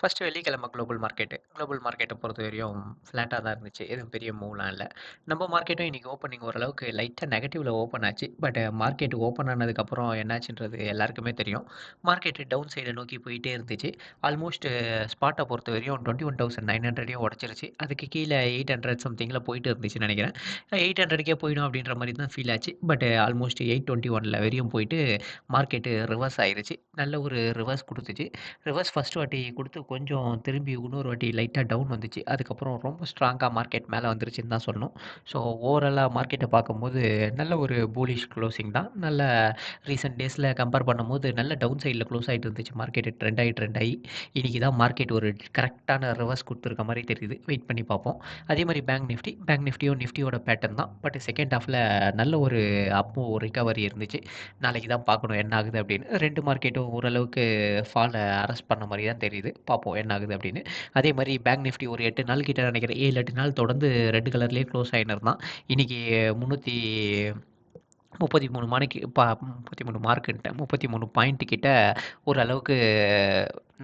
First வெள்ளிக்கிழமை global market. Global பொறுத்த வரையும் ஃப்ளாண்ட்டாக தான் இருந்துச்சு. எதுவும் பெரிய மூவ்லாம் இல்லை நம்ம மார்க்கெட்டும் இன்றைக்கி ஓப்பனிங் ஓரளவுக்கு லைட்டாக நெகட்டிவில் ஓப்பன் ஆச்சு. பட் மார்க்கெட் ஓப்பன் ஆனதுக்கப்புறம் என்னாச்சுன்றது எல்லாருக்குமே தெரியும். மார்க்கெட் டவுன் சைடை நோக்கி போயிட்டே இருந்துச்சு. ஆல்மோஸ்ட் ஸ்பாட்ட பொறுத்தவரையும் 21,900யும் உடைச்சிருச்சு. அதுக்கு கீழே எயிட் ஹண்ட்ரட் சம்திங்கில் போயிட்டு இருந்துச்சுன்னு எயிட் 800க்கே போயிடும் அப்படின்ற மாதிரி தான் ஃபீல் ஆச்சு. பட் ஆல்மோஸ்ட் 821ல வரையும் போயிட்டு மார்க்கெட்டு ரிவர்ஸ் ஆயிடுச்சு நல்ல ஒரு ரிவர்ஸ் கொடுத்துச்சு ரிவர்ஸ் ஃபஸ்ட் வாட்டி கொடுத்து கொஞ்சம் திரும்பி இன்னொரு வாட்டி லைட்டாக டவுன் வந்துச்சு. அதுக்கப்புறம் ரொம்ப ஸ்ட்ராங்காக மார்க்கெட் மேலே வந்துருச்சுன்னு தான் சொல்லணும். ஸோ ஓவராலாக மார்க்கெட்டை பார்க்கும்போது நல்ல ஒரு போலிஷ் க்ளோசிங் தான். நல்ல ரீசெண்ட் டேஸில் கம்பேர் பண்ணும்போது நல்ல டவுன் சைடில் க்ளோஸ் ஆகிட்டு இருந்துச்சு மார்க்கெட் ட்ரெண்ட் ஆகி ட்ரெண்ட் ஆகி இன்றைக்கி தான் மார்க்கெட் ஒரு கரெக்டான ரிவர்ஸ் கொடுத்துருக்க மாதிரி தெரியுது. வெயிட் பண்ணி பார்ப்போம். அதே மாதிரி பேங்க் நிஃப்டி. பேங்க் நிஃப்டியும் நிஃப்டியோட பேட்டர்ன் தான். பட் செகண்ட் ஹாஃபில் நல்ல ஒரு அப்போ ரிகவரி இருந்துச்சு. நாளைக்கு தான் பார்க்கணும் என்ன ஆகுது அப்படின்னு. ரெண்டு மார்க்கெட்டும் ஓரளவுக்கு ஃபாலை அரெஸ்ட் பண்ண மாதிரி தான் தெரியுது. பார்ப்போம் என்ன ஆகுது அப்படின்னு. அதே மாதிரி பேங்க் நிஃப்டி ஒரு எட்டு நாள் கிட்ட நினைக்கிறேன் ஏழு எட்டு நாள் தொடர்ந்து ரெட் கலர்லயே க்ளோஸ் ஆயின்னு இருந்தான். முப்பத்தி இன்னைக்கு 333 மாணிக்கு ப 33 மார்க்குன்ட்டேன். 33 பாயிண்ட் கிட்ட ஓரளவுக்கு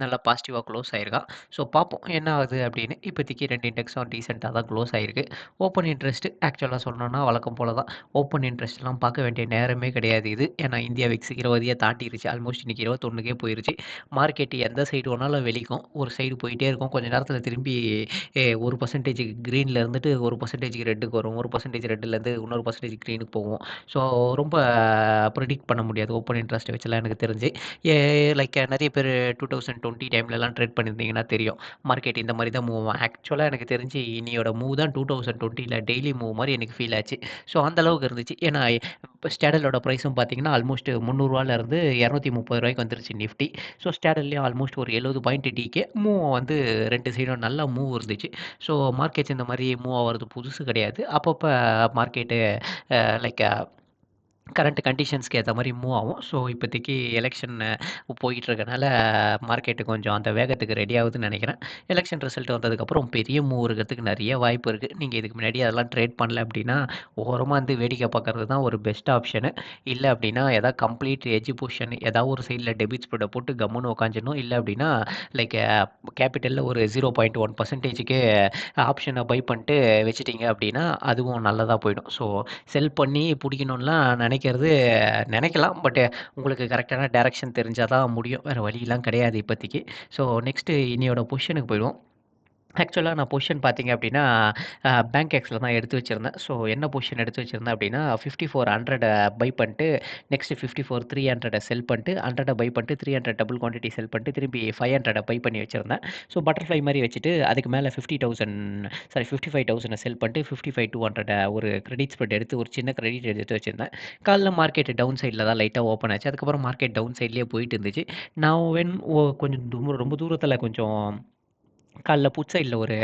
நல்லா பாசிட்டிவாக க்ளோஸ் ஆயிருக்கான். ஸோ பார்ப்போம் என்ன ஆகுது அப்படின்னு. இப்போதைக்கு ரெண்டு இண்டெக்ஸும் ரீசெண்டாக தான் க்ளோஸ் ஆயிருக்கு. ஓப்பன் இன்ட்ரெஸ்ட் ஆக்சுவலாக சொல்லணும்னா வழக்கம் போல தான். ஓப்பன் இன்ட்ரெஸ்ட்லாம் பார்க்க வேண்டிய நேரமே கிடையாது இது. ஏன்னா இந்தியா விக்ஸ் 20 தாண்டிருச்சு. ஆல்மோஸ்ட் இன்னைக்கு 21க்கே போயிருச்சு. மார்க்கெட் எந்த சைடு வேணாலும் வெளிக்கும். ஒரு சைடு போயிட்டே இருக்கும். கொஞ்சம் நேரத்தில் திரும்பி ஒரு பர்சன்டேஜ் க்ரீனில் இருந்துட்டு ஒரு பர்சன்டேஜ் ரெட்டுக்கு வரும். ஒரு பர்சன்டேஜ் ரெட்லேருந்து இன்னொரு பர்சன்டேஜ் க்ரீனுக்கு போகும். ஸோ ரொம்ப ப்ரிடிக்ட் பண்ண முடியாது. ஓப்பன் இன்ட்ரெஸ்ட் வச்சுலாம் எனக்கு தெரிஞ்சு. ஏ லைக் நெறைய பேரு 2020 டைம்லலாம் ட்ரேட் பண்ணியிருந்தீங்கன்னா தெரியும். மார்க்கெட் இந்த மாதிரி தான் மூவ் ஆக்சுவலாக எனக்கு தெரிஞ்சு இன்னியோட மூவ் தான் 2020ல டெய்லி மூவ் மாதிரி எனக்கு ஃபீல் ஆச்சு. ஸோ அந்தளவுக்கு இருந்துச்சு. ஏன்னா இப்போ ஸ்டாடலோட ப்ரைஸும் பார்த்தீங்கன்னா ஆல்மோஸ்ட் முந்நூறுரூவாலேருந்து இரநூத்தி முப்பது ரூபாய்க்கு வந்துருச்சு நிஃப்டி. ஸோ ஸ்டேடல்லையும் ஆல்மோஸ்ட் ஒரு 70 பாயிண்ட் டிக்கே மூவ் வந்து ரெண்டு சைடும் நல்லா மூவ் இருந்துச்சு. ஸோ மார்க்கெட்ஸ் இந்த மாதிரி மூவ் ஆகிறது புதுசு கிடையாது. அப்பப்போ மார்க்கெட்டு லைக் கரண்ட் கண்டிஷன்ஸ்க்கு ஏற்ற மாதிரி மூவ் ஆகும். ஸோ இப்போதைக்கு எலெக்ஷன் போயிட்டு இருக்கனால கொஞ்சம் அந்த வேகத்துக்கு ரெடி ஆகுதுன்னு நினைக்கிறேன் எலெக்ஷன் ரிசல்ட் வந்ததுக்கப்புறம் பெரிய மூவ் இருக்கிறதுக்கு நிறைய வாய்ப்பு இருக்குது நீங்கள் இதுக்கு முன்னாடி அதெல்லாம் ட்ரேட் பண்ணல அப்படின்னா, ஓரமாக வந்து வேடிக்கை பார்க்கறது தான் ஒரு பெஸ்ட் ஆப்ஷனு. இல்லை அப்படின்னா ஏதாவது கம்ப்ளீட் எட்ஜ் பொசிஷன் ஏதாவது ஒரு சைடில் டெபிட் ஸ்ப்ரெட்ட போட்டு கம்முன்னு உட்காந்துரணும். இல்லை அப்படின்னா லைக் கேபிட்டலில் ஒரு ஜீரோ பாயிண்ட் ஒன் பர்சன்டேஜுக்கு ஆப்ஷனை பை பண்ணிட்டு வச்சுட்டிங்க அப்படின்னா, அதுவும் நல்லதாக போயிடும். ஸோ செல் பண்ணி புடிக்கணும்லாம் நினைக்கிறது நினைக்கலாம் பட் உங்களுக்கு கரெக்டான டேரெக்ஷன் தெரிஞ்சால் தான் முடியும். வேறு வழிலாம் கிடையாது இப்போதைக்கு. ஸோ நெக்ஸ்ட்டு இன்னியோட பொசிஷனுக்கு போயிடுவோம். ஆக்சுவலாக நான் பொசிஷன் பார்த்தீங்க அப்படின்னா, பேங்க் எக்ஸில் தான் எடுத்து வச்சிருந்தேன். ஸோ என்ன பொசிஷன் எடுத்து வச்சிருந்தேன் அப்படின்னா, 5400 பை பண்ணிட்டு நெக்ஸ்ட் 54,300 செல் பண்ணிட்டு 100 பை பண்ணிட்டு 300 டபுள் குவான்டிட்டி செல் பண்ணிட்டு திரும்பி ஃபைவ் ஹண்ட்ரடை பை பண்ணி வச்சுருந்தேன் ஸோ பட்டர்ஃப்ளை மாதிரி வச்சுட்டு அதுக்கு மேலே ஃபிஃப்டி தௌசண்ட் சாரி 55,000 செல் பண்ணிட்டு 55,200 ஒரு கிரெடிட் ஸ்ப்ரெட் எடுத்து ஒரு சின்ன கிரெடிட் எடுத்து வச்சிருந்தேன். காலைல மார்க்கெட் டவுன் சைடில் தான் லைட்டாக ஓப்பன் ஆச்சு. அதுக்கப்புறம் மார்க்கெட் டவுன் சைட்லேயே போயிட்டு இருந்துச்சு. நான் வென் ஓ கொஞ்சம் ரொம்ப தூரத்தில் கொஞ்சம் காலைல புட் சைடில் ஒரு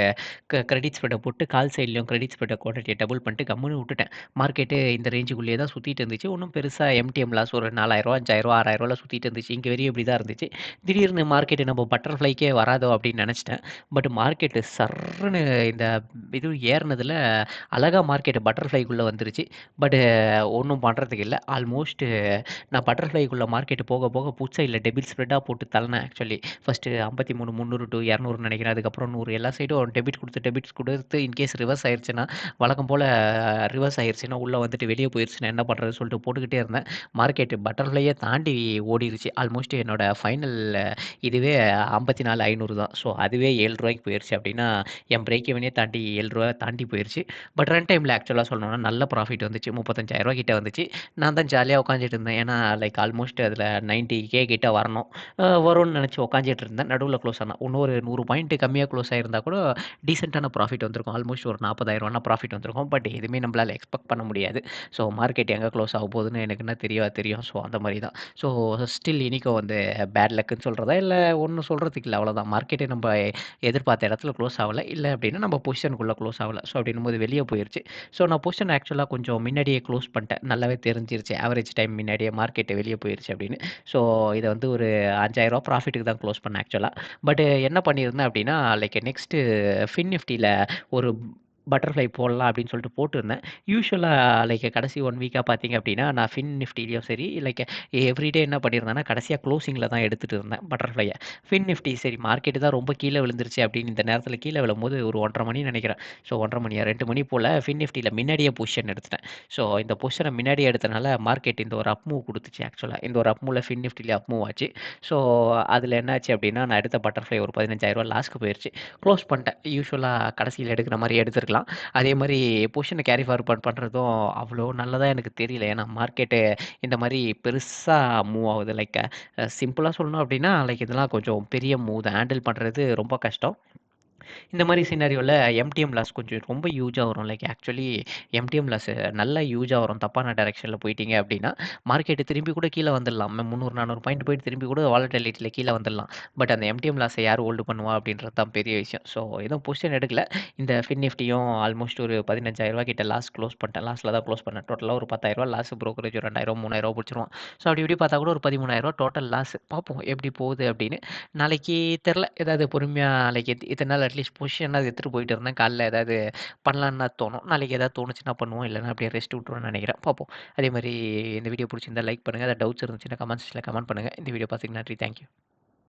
க கிரெடிட் ஸ்ப்ரெட்டை போட்டு கால் சைட்லையும் கிரெடிட் ஸ்ப்ரெட்டை குவான்டிட்டிய டபுள் பண்ணிட்டு கம்முன்னு விட்டுட்டேன். மார்க்கெட்டு இந்த ரேஞ்சுக்குள்ளேயே தான் சுற்றிட்டு இருந்துச்சு. ஒன்றும் பெருசாக எம்டிஎம் லாஸ் ஒரு ரூ. 4,000 5,000 6,000ல சுத்திட்டு இருந்துச்சு. இங்கே வரையும் இப்படி தான் இருந்துச்சு. திடீர்னு மார்க்கெட்டு நம்ம பட்டர்ஃப்ளைக்கே வராதோ அப்படின்னு நினச்சிட்டேன் பட் மார்க்கெட்டு சர்ன்னு இந்த இது ஏறினதில் அழகா மார்க்கெட்டு பட்டர்ஃப்ளைக்குள்ளே வந்துருச்சு. பட் ஒன்றும் பண்ணுறதுக்கு இல்லை ஆல்மோஸ்ட்டு நான் பட்டர்ஃப்ளைக்குள்ளே மார்க்கெட்டு போக போக புட் சைடில் டெபிட் ஸ்ப்ரெட்டாக போட்டு தள்ளினேன் ஆக்சுவலி. ஃபஸ்ட்டு ஐம்பத்தி மூணு முந்நூறு டூ 200 நெனைக்கிறேன். அதுக்கப்புறம் நூறு எல்லா சைடும் டெபிட் கொடுத்து டெபிட்ஸ் கொடுத்து இன்கேஸ் ரிவர்ஸ் ஆயிடுச்சுன்னா வழக்கம் போல் ரிவர்ஸ் ஆயிடுச்சுன்னா உள்ளே வந்துட்டு வெளியே போயிடுச்சுன்னா என்ன பண்ணுறதுன்னு சொல்லிட்டு போட்டுக்கிட்டே இருந்தேன். மார்க்கெட் பட்டர்ஃப்ளையே தாண்டி ஓடிடுச்சு ஆல்மோஸ்ட் என்னோட ஃபைனல் இதுவே 54,500 தான். ஸோ அதுவே ஏழு ரூபாய்க்கு போயிடுச்சு அப்படின்னா, என் பிரேக்கவனே தாண்டி ஏழு ரூபா தாண்டி போயிருச்சு. பட் ரன் டைமில் ஆக்சுவலாக சொல்லணும்னா நல்ல ப்ராஃபிட் வந்துச்சு. ரூ. 35,000 கிட்ட வந்துச்சு. நான் தான் ஜாலியாக உட்காந்துட்டு இருந்தேன். ஏன்னா லைக் ஆல்மோஸ்ட் அதில் நைன்ட்டி கே கிட்ட வரணும். வரும்னு நினச்சி உட்காந்துட்டு இருந்தேன். நடுவில் க்ளோஸ் ஆனால் இன்னொரு நூறு பாயிண்ட்டு கம்மியாக க்ளோஸ் ஆயிருந்தா கூட டீசெண்டான ப்ராஃபிட் வந்திருக்கும். ஆல்மோஸ்ட் ஒரு 40,000 ப்ராஃபிட் வந்திருக்கும். பட் எதுவுமே நம்மளால் எக்ஸ்பெக்ட் பண்ண முடியாது. ஸோ மார்க்கெட் எங்கே க்ளோஸ் ஆக போகுதுன்னு எனக்கு என்ன தெரியவா தெரியும். ஸோ அந்த மாதிரி தான். ஸோ ஸ்டில் இன்னைக்கும் வந்து பேட் லக்குன்னு சொல்கிறதா இல்லை ஒன்றும் சொல்கிறதுக்கு இல்லை அவ்வளோதான். மார்க்கெட் நம்ம எதிர்பார்த்த இடத்துல க்ளோஸ் ஆகலை இல்லை அப்படின்னா நம்ம பொசிஷனுக்குள்ளே க்ளோஸ் ஆகலை ஸோ அப்படின்னும்போது வெளியே போயிடுச்சு ஸோ நான் பொசிஷன் ஆக்சுவலாக கொஞ்சம் முன்னாடியே க்ளோஸ் பண்ணிட்டேன். நல்லாவே தெரிஞ்சிருச்சு. ஆவரேஜ் டைம் முன்னாடியே மார்க்கெட்டு வெளியே போயிடுச்சு அப்படின்னு. ஸோ இதை வந்து ஒரு ரூ. 5,000 ப்ராஃபிட்டுக்கு தான் க்ளோஸ் பண்ணேன் ஆக்சுவலாக பட் என்ன பண்ணியிருந்தேன் அப்படின்னா, லைக் நெக்ஸ்ட்டு ஃபின் நிஃப்டியில் ஒரு பட்டர்ஃப்ளை போடலாம் அப்படின்னு சொல்லிட்டு போட்டிருந்தேன். யூசுவலா லைக் கடைசி 1 வீக்கா பார்த்தீங்க அப்படின்னா, நான் ஃபின் நிஃப்டிலயும் சரி, லைக் எவ்ரிடே என்ன பண்ணியிருந்தேன்னா, கடைசியா க்ளோசிங்கில தான் எடுத்துட்டு இருந்தேன் பட்டர்ஃப்ளைய. ஃபின் நிஃப்டி சரி மார்க்கெட் தான் ரொம்ப கீழ விழுந்துருச்சு அப்படின்னு இந்த நேரத்தில கீழ விழும்போது ஒரு 1:30 மணின்னு நெனைக்கிறேன். ஸோ 1:30 மணியா 2 மணி போல ஃபின் நிஃப்டில முன்னாடியே பொசிஷன் எடுத்துட்டேன். ஸோ இந்த பொசிஷன முன்னாடியே எடுத்தனால மார்க்கெட் இந்த ஒரு அப் மூவ் குடுத்துச்சு ஆக்சுவலா. இந்த ஒரு அப் மூவ்ல ஃபின் நிஃப்டில அப் மூவ் ஆச்சு. ஸோ அதில என்னாச்சு அப்படின்னா, நான் எடுத்த பட்டர்ஃப்ளை ஒரு. 15,000 லாஸ்க்கு போயிருச்சு. க்ளோஸ் பண்ணிட்டேன். யூசுவலா கடைசியில எடுக்கிற மாரி எடுத்திருக்கலாம். அதே மாதிரி பொசிஷனை கேரி ஃபார்வர்ட் பண்றதும் அவ்வளோ நல்லதா எனக்கு தெரியல. ஏன்னா மார்க்கெட்டு இந்த மாதிரி பெருசா மூவ் ஆகுது. லைக் சிம்பிளாக சிம்பிளா சொல்லணும் அப்படின்னா, லைக் இதெல்லாம் கொஞ்சம் பெரிய மூவ் தான். ஹேண்டில் பண்றது ரொம்ப கஷ்டம். இந்த மாதிரி சினாரியோவில் எம்டிஎம் லாஸ் கொஞ்சம் ரொம்ப யூஜாக வரும். லைக் ஆக்சுவலி எம்டிஎம் லாஸ் நல்லா யூஜாக வரும். தப்பான டைரெக்ஷனில் போயிட்டீங்க அப்படின்னா, மார்க்கெட்டு திரும்பி கூட கீழே வந்துடலாம். 300, 400 பாயிண்ட் போயிட்டு திரும்பி கூட வாலட்டிலிட்டியில் கீழே வந்துடலாம். பட் அந்த எம்டிஎம் லாஸை யார் ஹோல்டு பண்ணுவா அப்படின்றது தான் பெரிய விஷயம். ஸோ எதுவும் பொசிஷன் எடுக்கல. இந்த ஃபின் நிஃப்டியும் ஆல்மோஸ்ட் ஒரு ரூ. 15,000 கிட்ட லாஸ் க்ளோஸ் பண்ணிட்டேன். லாஸில் தான் க்ளோஸ் பண்ணேன். டோட்டலாக ஒரு பத்தாயிரரூவா லாஸ் ப்ரோக்கரேஜ் ஒரு ரெண்டாயிரம் 2,000, 3,000 புடிச்சிருவான். ஸோ அப்படி இப்படி பார்த்தா கூட ஒரு பதிமூணாயிரரூவா டோட்டல் லாஸ். பார்ப்போம் எப்படி போகுது அப்படின்னு. நாளைக்கு தெரில ஏதாவது பொறுமையாக லைக் இத்தனை நாள் அட்லீஸ்ட் பொசிஷனாவது எடுத்துகிட்டு போயிட்டு இருந்தேன். காலைல ஏதாவது பண்ணலான்னு தோணும். நாளைக்கு ஏதாவது தோணுச்சுன்னா பண்ணுவோம். இல்லைன்னா அப்படியே ரெஸ்ட் விட்டுருவேன்னு நினைக்கிறேன் பார்ப்போம். அதே மாதிரி இந்த வீடியோ பிடிச்சிருந்தா லைக் பண்ணுங்கள் அதை டவுட்ஸ் இருந்துச்சுன்னா கமெண்ட் செக்ஷனில் கமெண்ட் பண்ணுங்க. இந்த வீடியோ பார்த்ததுக்கு நன்றி. Thank you.